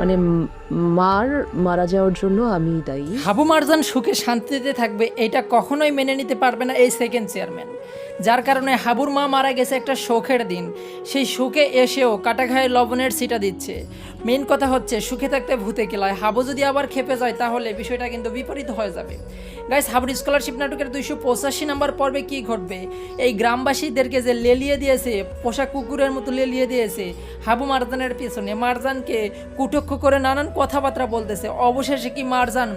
মানে মার মারা যাওয়ার জন্য আমি দায়ী। হাবু মারজান সুখে শান্তিতে থাকবে, এটা কখনোই মেনে নিতে পারবে না এই সেকেন্ড চেয়ারম্যান যার কারণে হাবুর মা মারা গেছে একটা শোকের দিন। সেই শোকে এসেও কাটাঘায়ে লবণের সিটা দিচ্ছে। মেন কথা হচ্ছে, সুখে থাকতে ভূতে কেলায়। হাবু যদি আবার খেপে যায়, তাহলে বিষয়টা কিন্তু বিপরীত হয়ে যাবে। গাইস হাবুর স্কলারশিপ নাটকের দুইশো পঁচাশি নম্বর পর্বে কি ঘটবে? এই গ্রামবাসীদেরকে যে লেলিয়ে দিয়েছে, পোষা কুকুরের মতো লেলিয়ে দিয়েছে, হাবু মারজানের পিছনে। মারজানকে কুটক্ষ করে নানান কথাবার্তা বলতেছে। অবশেষে কি মারজান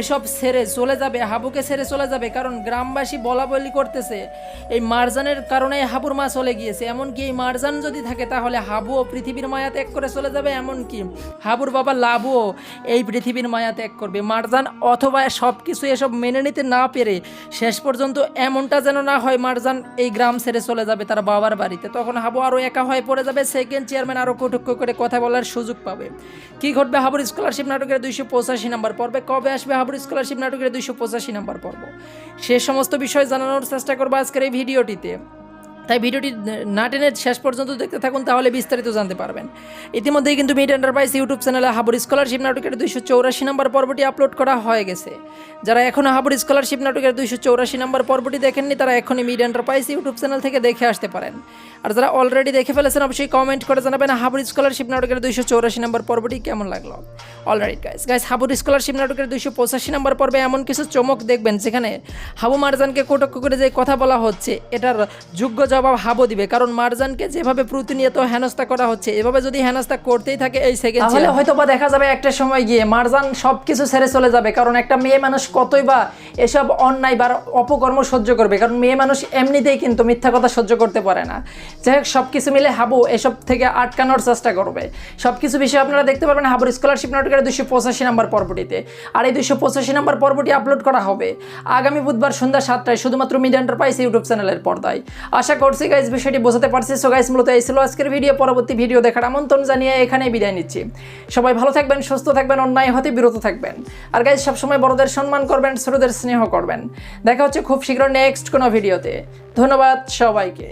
এসব ছেড়ে চলে যাবে? হাবুকে ছেড়ে চলে যাবে? কারণ গ্রামবাসী বলা বলি করতেছে, এই মারজানের কারণে হাবুর মা চলে গিয়েছে। এমনকি এই মারজান যদি থাকে, তাহলে হাবুও পৃথিবীর মায়া ত্যাগ করে চলে যাবে এমনকি হাবুর বাবা লাবুও এই পৃথিবীর মায়া ত্যাগ করবে। মারজান, অথবা সব কিছু এসব মেনে নিতে না পেরে শেষ পর্যন্ত এমনটা যেন না হয়, মারজান এই গ্রাম ছেড়ে চলে যাবে তার বাবার বাড়িতে। তখন হাবু আরও একা হয়ে পড়ে যাবে সেকেন্ড চেয়ারম্যান আরও কটুক্ষ করে কথা বলার সুযোগ পাবে। কি ঘটবে হাবুর স্কলারশিপ নাটকের দুইশো পঁচাশি নাম্বার পর্বে? কবে আসবে হাবুর স্কলারশিপ নাটকের দুইশো পঁচাশি নাম্বার পর্ব? সে সমস্ত বিষয় জানানোর চেষ্টা করব আজকের এই ভিডিওটিতে। তাই ভিডিওটি না টেনে শেষ পর্যন্ত দেখতে থাকুন, তাহলে বিস্তারিত জানতে পারবেন। ইতিমধ্যেই কিন্তু মিড এন্টারপ্রাইজ ইউটিউব চ্যানেলে হাবুর স্কলারশিপ নাটকের দুইশো চৌরাশি নম্বর পর্বটি আপলোড করা হয়ে গেছে। যারা এখনও হাবুর স্কলারশিপ নাটকের দুইশো চৌরাশি নম্বর পর্বটি দেখেননি, তারা এখনই মিড এন্টারপ্রাইজ ইউটিউব চ্যানেল থেকে দেখে আসতে পারেন। আর যারা অলরেডি দেখে ফেলেছেন অবশ্যই কমেন্ট করে জানাবেন। হাবুর স্কলারশিপ নাটকের দুইশো চৌরাশি নম্বর পর্বটি কেমন লাগল? অলরাইট গাইস গাইস হাবুর স্কলারশিপ নাটকের দুইশো পঁচাশি নম্বর পর্বে এমন কিছু চমক দেখবেন যেখানে হাবু মারজানকে কটক্ষ করে যে কথা বলা হচ্ছে এটার যোগ্য জবাব হাবু দিবে। কারণ মারজানকে যেভাবে প্রতিনিয়ত হেনস্থা করা হচ্ছে এভাবে যদি হেনস্থা করতেই থাকে এই সেকেন্ড তাহলে হয়তো বা দেখা যাবে একটা সময় গিয়ে মারজান সব কিছু ছেড়ে চলে যাবে কারণ একটা মেয়ে মানুষ কতই বা এসব অন্যায় বা অপকর্ম সহ্য করবে কারণ মেয়ে মানুষ এমনিতেই কিন্তু মিথ্যা কথা সহ্য করতে পারে না। যাই হোক সব কিছু মিলে হাবু এসব থেকে আটকানোর চেষ্টা করবে। সব কিছু বিষয়ে আপনারা দেখতে পারবেন হাবুর স্কলারশিপ নাটকের দুশো পঁচাশি নম্বর পর্বটিতে। আর এই দুশো পঁচাশি নম্বর পর্বটি আপলোড করা হবে আগামী বুধবার সন্ধ্যা সাতটায় শুধুমাত্র মিড এন্টারপ্রাইজ ইউটিউব চ্যানেলের পর্দায়। আশা করছি গাইজ বিষয়টি বোঝাতে পারছি। সো গাইজ মূলত এই ছিল আজকের ভিডিও পরবর্তী ভিডিও দেখার আমন্ত্রণ জানিয়ে এখানে বিদায় নিচ্ছি। সবাই ভালো থাকবেন, সুস্থ থাকবেন, অন্যায় হতে বিরত থাকবেন। আর গাইজ সবসময় বড়দের সম্মান করবেন, ছোটদের স্নেহ করবেন। দেখা হচ্ছে খুব শীঘ্র নেক্সট কোনো ভিডিওতে ধন্যবাদ সবাইকে।